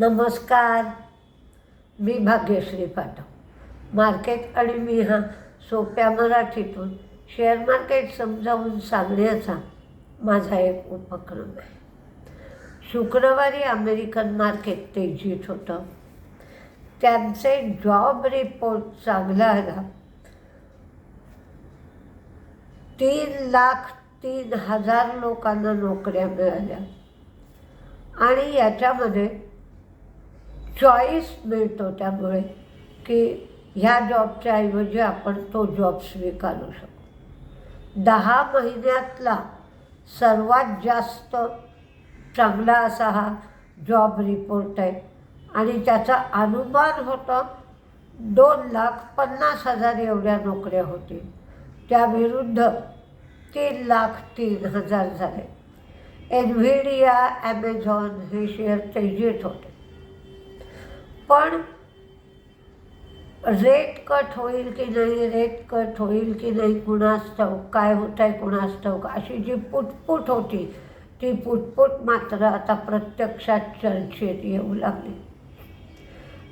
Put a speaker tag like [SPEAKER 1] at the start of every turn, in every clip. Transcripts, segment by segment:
[SPEAKER 1] नमस्कार. मी भाग्यश्री पाठक मार्केट आणि मी हा सोप्या मराठीतून शेअर मार्केट समजावून सांगण्याचा माझा एक उपक्रम आहे. शुक्रवारी अमेरिकन मार्केट तेजीत होतं. त्यांचे जॉब रिपोर्ट चांगला आला तीन लाख तीन हजार लोकांना नोकऱ्या मिळाल्या. आणि याच्यामध्ये चॉईस मिळतो त्यामुळे की ह्या जॉबच्या ऐवजी आपण तो जॉब स्वीकारू शकतो दहा महिन्यातला सर्वात जास्त चांगला असा हा जॉब रिपोर्ट आहे. आणि त्याचा अनुमान होतं दोन लाख पन्नास हजार एवढ्या नोकऱ्या होतील. त्याविरुद्ध तीन लाख तीन हजार झाले. एनव्हिडिया ॲमेझॉन हे शेअर तेजीत होते. पण रेट कट होईल की नाही रेट कट होईल की नाही कुणास ठाऊक काय होत आहे कुणास ठाऊक अशी जी पुटपुट होती ती पुटपुट मात्र आता प्रत्यक्षात चर्चेत येऊ लागली.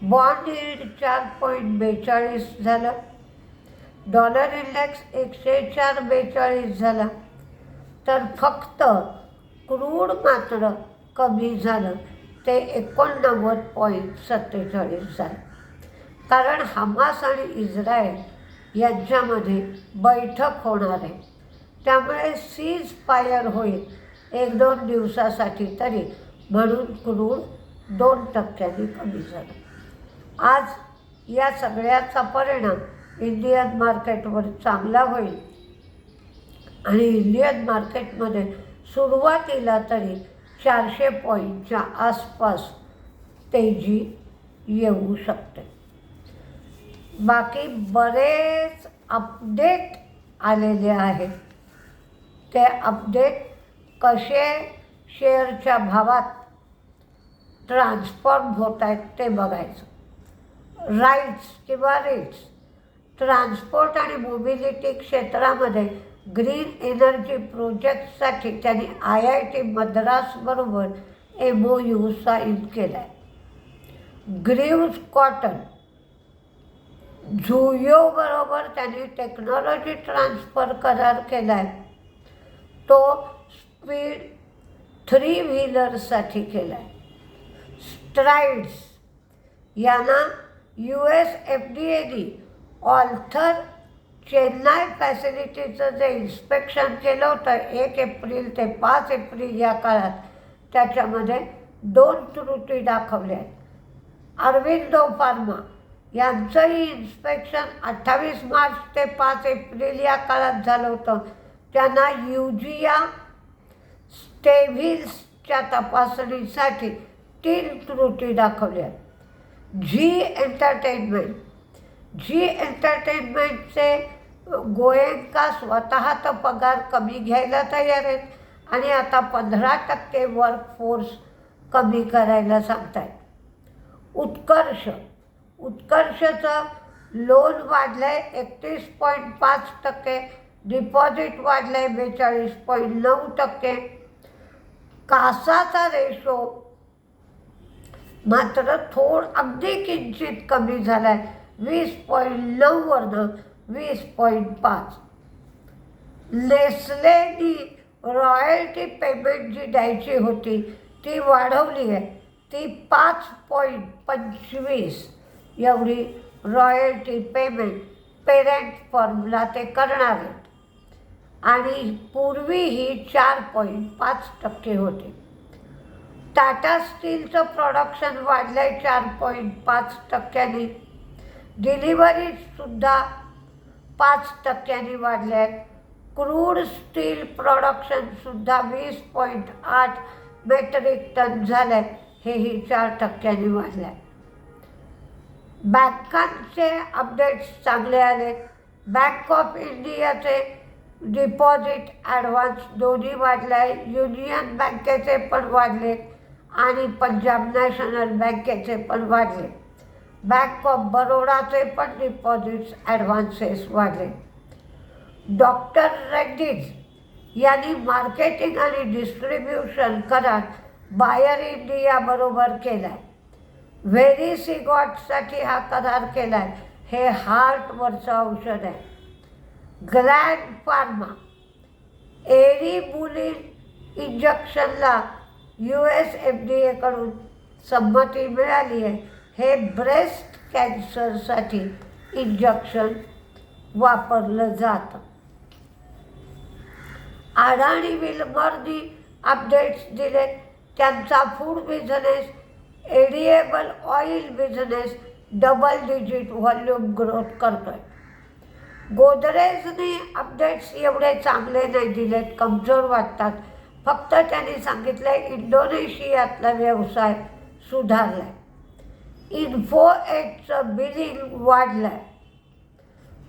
[SPEAKER 1] बॉन्ड यील्ड चार पॉईंट बेचाळीस झालं. डॉलर इंडेक्स एकशे चार बेचाळीस झाला. तर फक्त क्रूड मात्र कमी झालं. ते एकोणनव्वद पॉईंट सत्तेचाळीस झाले. कारण हमास आणि इस्रायल यांच्यामध्ये बैठक होणार आहे. त्यामुळे सीज फायर होईल एक दोन दिवसासाठी तरी म्हणून क्रूड दोन टक्क्यांनी कमी झालं. आज या सगळ्याचा परिणाम इंडियन मार्केटवर चांगला होईल. आणि इंडियन मार्केटमध्ये सुरुवातीला तरी चारशे पॉईंटच्या आसपास तेजी येऊ शकते. बाकी बरेच अपडेट आलेले आहेत. ते अपडेट कसे शेअरच्या भावात ट्रान्सफॉर्म होत आहेत ते बघायचं. राईट्स किंवा रेट्स ट्रान्सपोर्ट आणि मोबिलिटी क्षेत्रामध्ये ग्रीन एनर्जी प्रोजेक्टसाठी त्यांनी आय आय टी मद्रासबरोबर एम ओ यू साईन केला आहे ग्रीव्स कॉटन झुयोबरोबर त्यांनी टेक्नॉलॉजी ट्रान्सफर करार केला आहे तो स्पीड थ्री व्हीलरसाठी केला आहे स्ट्राईड्स यांना यू एस एफ डी एनी ऑल्थर चेन्नई फॅसिलिटीचं जे इन्स्पेक्शन केलं होतं एक एप्रिल ते पाच एप्रिल या काळात त्याच्यामध्ये दोन त्रुटी दाखवल्या. आहेत अरविंदो फार्मा यांचंही इन्स्पेक्शन अठ्ठावीस मार्च ते पाच एप्रिल या काळात झालं होतं. त्यांना युजिया स्टेव्हिल्सच्या तपासणीसाठी तीन त्रुटी दाखवल्या. झी एंटरटेनमेंट झी एंटरटेनमेंटचे गोयंका स्वतः तर पगार कमी घ्यायला तयार आहेत आणि आता पंधरा टक्के वर्कफोर्स कमी करायला सांगतायत. उत्कर्ष. उत्कर्षचं लोन वाढलं आहे एकतीस पॉईंट पाच टक्के डिपॉझिट वाढलं आहे बेचाळीस पॉईंट नऊ टक्के. कासाचा रेशो मात्र थोड अगदी किंचित कमी झाला आहे वीस पॉईंट नऊवरनं वीस पॉईंट पाच. नेस्लेनी रॉयल्टी पेमेंट जी द्यायची होती ती वाढवली आहे. ती पाच पॉईंट पंचवीस एवढी रॉयल्टी पेमेंट पेरेंट फर्मला ते करणार आहेत. आणि पूर्वी ही चार पॉईंट पाच टक्के होते. टाटा स्टीलचं प्रोडक्शन वाढलं आहे चार पॉईंट पाच टक्क्यांनी. डिलिव्हरीसुद्धा पाच टक्क्यांनी वाढल्या आहेत क्रूड स्टील प्रोडक्शनसुद्धा वीस पॉईंट आठ मेट्रिक टन झालं. आहे हेही चार टक्क्यांनी वाढलं. आहे बँकांचे अपडेट्स चांगले आले. बँक ऑफ इंडियाचे डिपॉझिट ॲडव्हान्स दोन्ही वाढले. आहे युनियन बँकेचे पण वाढले. आणि पंजाब नॅशनल बँकेचे पण वाढले. बँक ऑफ बरोडाचे पण डिपॉझिट्स ॲडव्हान्सेस वाढले. डॉक्टर रेड्डीज यांनी मार्केटिंग आणि डिस्ट्रीब्युशन करार बायर इंडियाबरोबर केला आहे व्हेरी सिगॉटसाठी हा करार केला आहे हे हार्टवरचं औषध आहे. ग्रँड फार्मा एरिबुलिन इंजेक्शनला यू एस एफ डी एकडून संमती मिळाली आहे. हे ब्रेस्ट कॅन्सरसाठी इंजेक्शन वापरलं जातं. अडाणी विलमरनी अपडेट्स दिले. त्यांचा food business edible oil business double digit volume growth करतोय. गोदरेजने अपडेट्स एवढे चांगले नाही दिलेत कमजोर वाटतात. फक्त त्यांनी सांगितलं आहे इंडोनेशियातला व्यवसाय सुधारला आहे इन्फो एटचं बिलिंग वाढलं आहे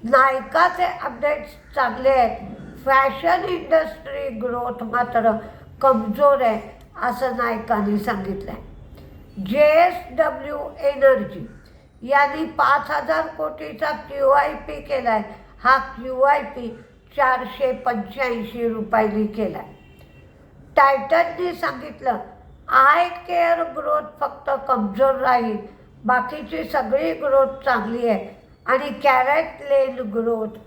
[SPEAKER 1] नायकाचे अपडेट्स चांगले आहेत. फॅशन इंडस्ट्री ग्रोथ मात्र कमजोर आहे असं नायकाने सांगितलं आहे जे एस डब्ल्यू एनर्जी यांनी पाच हजार कोटीचा क्यू आय पी केला आहे हा क्यू आय पी चारशे पंच्याऐंशी रुपयांनी केला आहे टायटननी सांगितलं आय केअर ग्रोथ फक्त कमजोर राहील बाकीची सगळी ग्रोथ चांगली आहे. आणि कॅरेट लेन ग्रोथ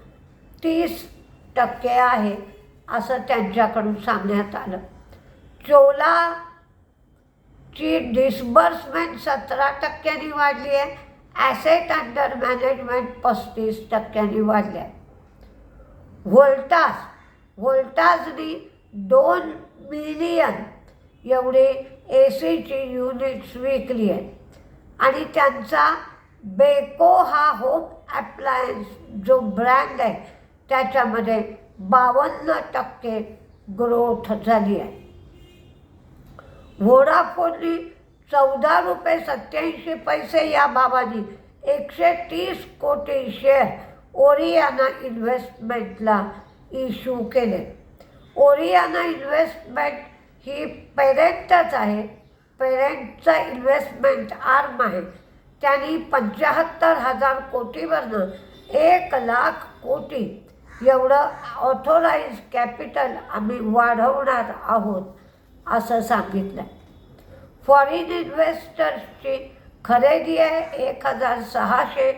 [SPEAKER 1] तीस टक्के आहे असं त्यांच्याकडून सांगण्यात आलं. चोलाची डिस्बर्समेंट सतरा टक्क्यांनी वाढली आहे. ॲसेट अंडर मॅनेजमेंट पस्तीस टक्क्यांनी वाढली आहे. व्होल्टास व्होल्टासनी दोन मिलियन एवढी ए सीची युनिट्स विकली आहेत. आणि त्यांचा बेको हा होम ॲप्लायन्स जो ब्रँड आहे त्याच्यामध्ये बावन्न टक्के ग्रोथ झाली आहे. व्होडाफोननी चौदा रुपये सत्याऐंशी पैसे या भावानी एकशे तीस कोटी शेअर ओरियाना इन्व्हेस्टमेंटला इश्यू केले. ओरियाना इन्व्हेस्टमेंट ही पेरेंटच आहे. पेरेंटचा इन्व्हेस्टमेंट आर्म आहे. त्यांनी पंच्याहत्तर हजार कोटीवरनं एक लाख कोटी एवढं ऑथोराईज कॅपिटल आम्ही वाढवणार आहोत असं सांगितलं फॉरेन इन्व्हेस्टर्सची खरेदी आहे एक हजार सहाशे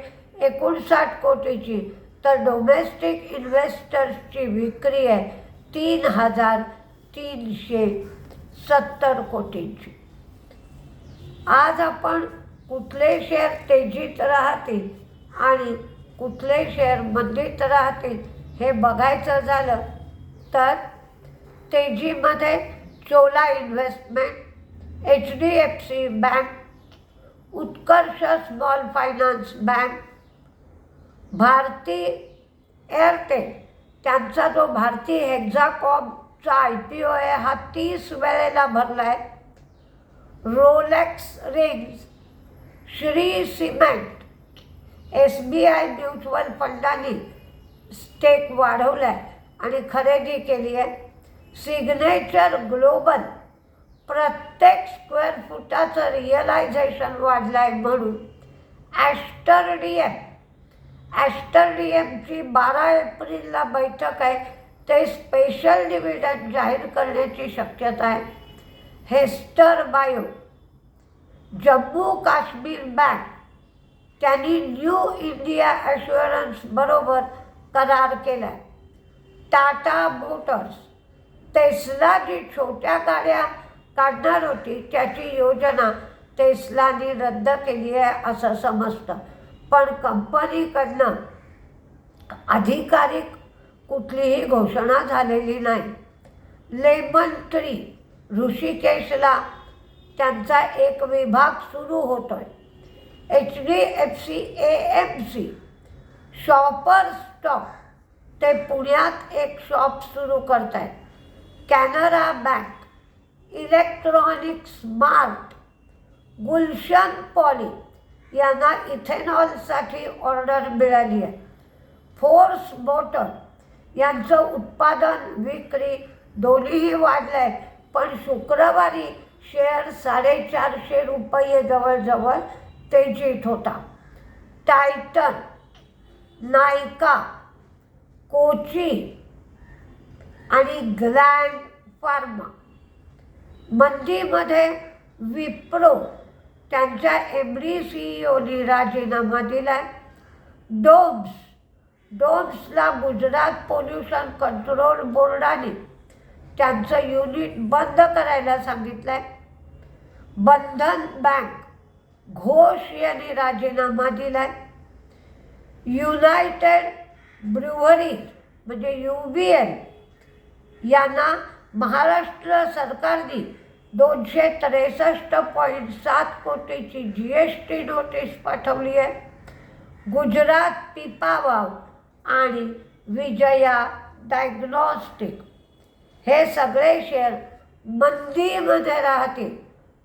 [SPEAKER 1] एकोणसाठ कोटीची तर डोमेस्टिक इन्व्हेस्टर्सची विक्री आहे तीन हजार तीनशे सत्तर कोटींची. आज आपण कुठले शेअर तेजीत राहतील आणि कुठले शेअर मंदीत राहतील हे बघायचं झालं तर तेजीमध्ये Chola investment H D F C bank Utkarsh small finance bank Bharti Airtel. त्यांचा जो भारती हेक्झाकॉमचा आय पी ओ आहे हा तीस वेळेला भरला आहे Rolex Rings Shree cement S B I mutual फंडांनी stake वाढवला आहे आणि खरेदी केली आहे. सिग्नेचर ग्लोबल प्रत्येक स्क्वेअर फुटाचं रिअलायझेशन वाढलं आहे म्हणून Aster D M Aster D एमची बारा एप्रिलला बैठक आहे. ते स्पेशल डिव्हिडंड जाहीर करण्याची शक्यता आहे. हेस्टर बायो जम्मू काश्मीर बँक त्यांनी न्यू इंडिया ॲश्युरन्स बरोबर करार केला. आहे टाटा मोटर्स टेस्ला जी छोट्या गाड्या काढणार होती त्याची योजना टेस्लानी रद्द केली आहे असं समजतं. पण कंपनीकडनं अधिकारिक कुठलीही घोषणा झालेली नाही. लेमन ट्री ऋषिकेशला त्यांचा एक विभाग सुरू होतो आहे H D F C A M C Shoppers Stop ते पुण्यात एक शॉप सुरू करत आहेत Canara bank electronics mart Gulshan Poly यांना इथेनॉलसाठी ऑर्डर मिळाली आहे. फोर्स मोटर यांचं उत्पादन विक्री दोन्हीही वाढलं आहे पण शुक्रवारी शेअर साडेचारशे रुपये जवळजवळ तेजीत होता. टायटन नायका कोची आणि ग्लँड फार्मा. मंदीमध्ये विप्रो त्यांच्या एम डी सीईओनी राजीनामा दिलाय. डोम्स डोम्सला गुजरात पोल्युशन कंट्रोल बोर्डाने त्यांचं युनिट बंद करायला सांगितलं आहे बंधन बँक घोष यांनी राजीनामा दिलाय. युनायटेड ब्रुव्हरीज म्हणजे यू बी एल यांना महाराष्ट्र सरकारने दोनशे त्रेसष्ट पॉईंट सात कोटीची जी एस टी नोटीस पाठवली आहे. गुजरात पिपावाव आणि विजया डायग्नॉस्टिक हे सगळे शेअर मंदीमध्ये राहतील.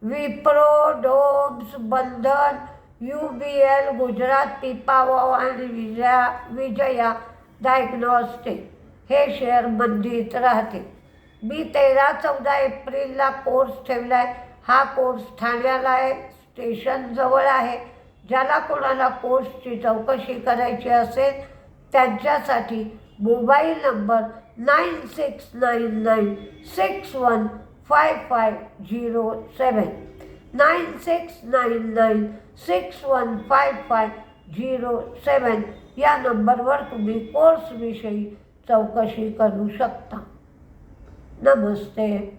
[SPEAKER 1] Wipro DOMS Bandhan U B L Gujarat Pipavav आणि विजया विजया डायग्नॉस्टिक हे शेअर मंदीत राहतील. मी तेरा चौदा एप्रिलला कोर्स ठेवला आहे हा कोर्स ठाण्याला आहे. स्टेशनजवळ आहे. ज्याला कोणाला कोर्सची चौकशी करायची असेल त्यांच्यासाठी mobile number nine six nine nine six one five five zero seven nine six nine nine six one five five zero seven या नंबरवर तुम्ही कोर्सविषयी चौकशी करू शकता. नमस्ते.